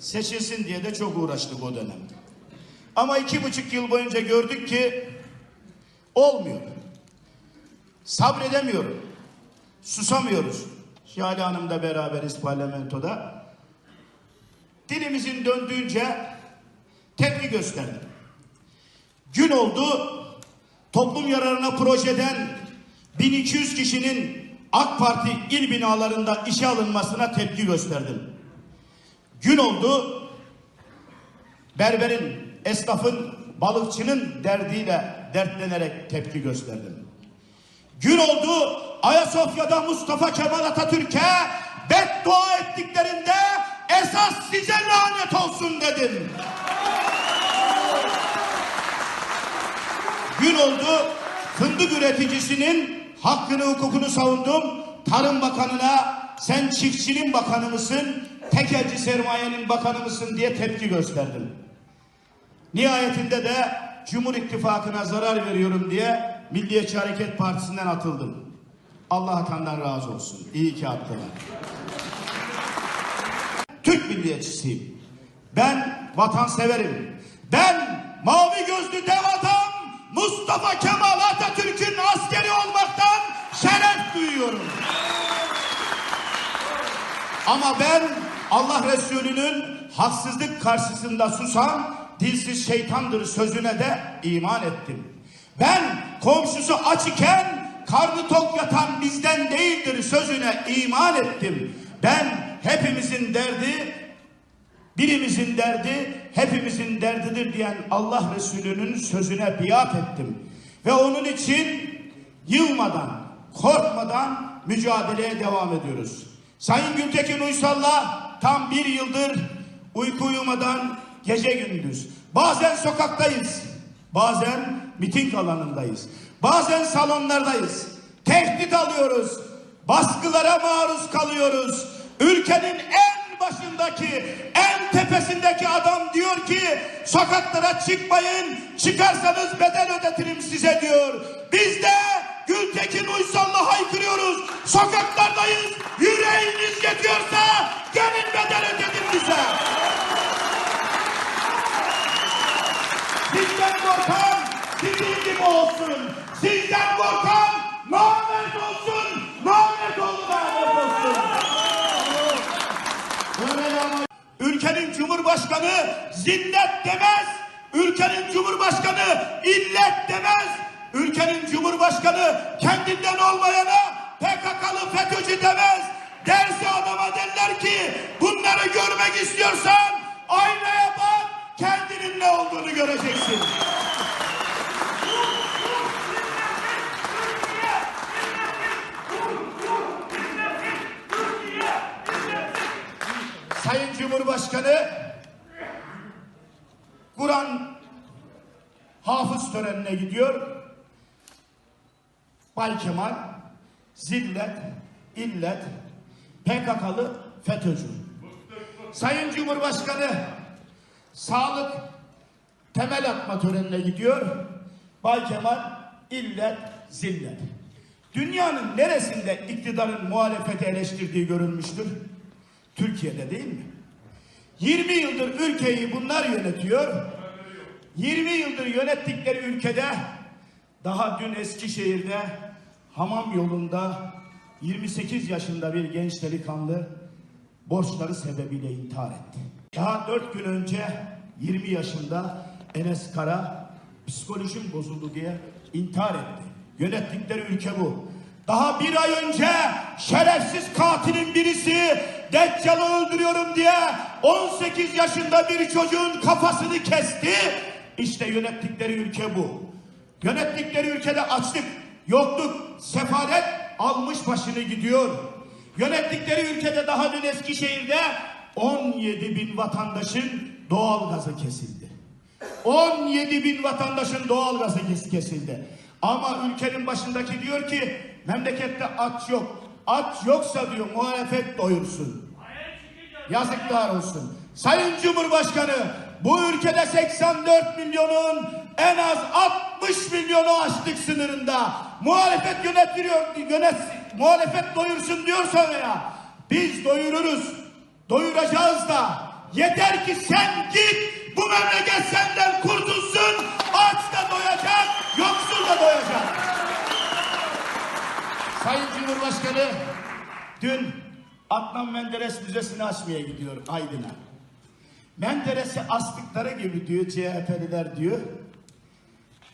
Seçilsin diye de çok uğraştık o dönem. Ama iki buçuk yıl boyunca gördük ki olmuyor. Sabredemiyorum. Susamıyoruz. Şale Hanım da beraberiz parlamentoda. Dilimizin döndüğünce tepki gösterdim. Gün oldu, toplum yararına projeden 1200 kişinin AK Parti il binalarında işe alınmasına tepki gösterdim. Gün oldu, berberin, esnafın, balıkçının derdiyle dertlenerek tepki gösterdim. Gün oldu Ayasofya'da Mustafa Kemal Atatürk'e beddua ettiklerinde esas size lanet olsun dedim. Gün oldu fındık üreticisinin hakkını hukukunu savundum. Tarım Bakanı'na sen çiftçinin bakanı mısın, tekelci sermayenin bakanı mısın diye tepki gösterdim. Nihayetinde de Cumhur İttifakı'na zarar veriyorum diye Milliyetçi Hareket Partisi'nden atıldım. Allah hakandan razı olsun. İyi ki attılar. Türk milliyetçisiyim. Ben vatanseverim. Ben mavi gözlü dev adam Mustafa Kemal Atatürk'ün askeri olmaktan şeref duyuyorum. Ama ben Allah Resulü'nün haksızlık karşısında susan dilsiz şeytandır sözüne de iman ettim. Ben komşusu aç iken karnı tok yatan bizden değildir sözüne iman ettim. Ben hepimizin derdi birimizin derdi hepimizin derdidir diyen Allah Resulü'nün sözüne biat ettim. Ve onun için yılmadan, korkmadan mücadeleye devam ediyoruz. Sayın Gültekin Uysal'la tam bir yıldır uyku uyumadan gece gündüz. Bazen sokaktayız, bazen miting alanındayız, bazen salonlardayız. Tehdit alıyoruz, baskılara maruz kalıyoruz. Ülkenin en başındaki, en tepesindeki adam diyor ki sokaklara çıkmayın, çıkarsanız bedel ödetirim size diyor. Sizden korkan sizin gibi olsun. Sizden korkan namet olsun. Namet olun namet olsun. Ülkenin Cumhurbaşkanı zillet demez. Ülkenin Cumhurbaşkanı illet demez. Ülkenin Cumhurbaşkanı kendinden olmayana PKK'lı FETÖ'cü demez. Derse adama derler ki bunları görmek istiyorsan aynaya bak kendinin ne olduğunu göreceksin. Sayın Cumhurbaşkanı Kur'an hafız törenine gidiyor. Bay Kemal zillet, illet, PKK'lı FETÖ'cü. Sayın Cumhurbaşkanı sağlık temel atma törenine gidiyor. Bay Kemal illet, zillet. Dünyanın neresinde iktidarın muhalefeti eleştirdiği görülmüştür? Türkiye'de değil mi? 20 yıldır ülkeyi bunlar yönetiyor. 20 yıldır yönettikleri ülkede daha dün Eskişehir'de hamam yolunda 28 yaşında bir genç delikanlı borçları sebebiyle intihar etti. Daha 4 gün önce 20 yaşında Enes Kara psikolojim bozuldu diye intihar etti. Yönettikleri ülke bu. Daha bir ay önce şerefsiz katilin birisi Deccal'ı öldürüyorum diye 18 yaşında bir çocuğun kafasını kesti. İşte yönettikleri ülke bu. Yönettikleri ülkede açlık, yokluk, sefalet almış başını gidiyor. Yönettikleri ülkede daha dün Eskişehir'de 17 bin vatandaşın doğal gazı kesildi. 17 bin vatandaşın doğal gazı kes- kesildi. Ama ülkenin başındaki diyor ki memlekette aç yok. Aç yoksa diyor muhalefet doyursun. Yazıklar olsun. Sayın Cumhurbaşkanı bu ülkede 84 milyonun en az 60 milyonu açlık sınırında. Muhalefet yönetiyor, yönet, muhalefet doyursun diyorsa ya biz doyururuz. Doyuracağız da Yeter ki sen git. Bu memleket senden kurtulsun. Aç da doyacak, yoksul da doyacak. Sayın Cumhurbaşkanı, dün Adnan Menderes Müzesi'ni açmaya gidiyorum Aydın'a. Menderes'i astıkları gibi diyor CHP'liler diyor.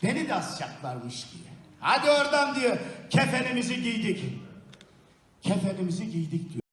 Beni de asacaklarmış diye. Hadi oradan diyor. Kefenimizi giydik. Kefenimizi giydik diyor.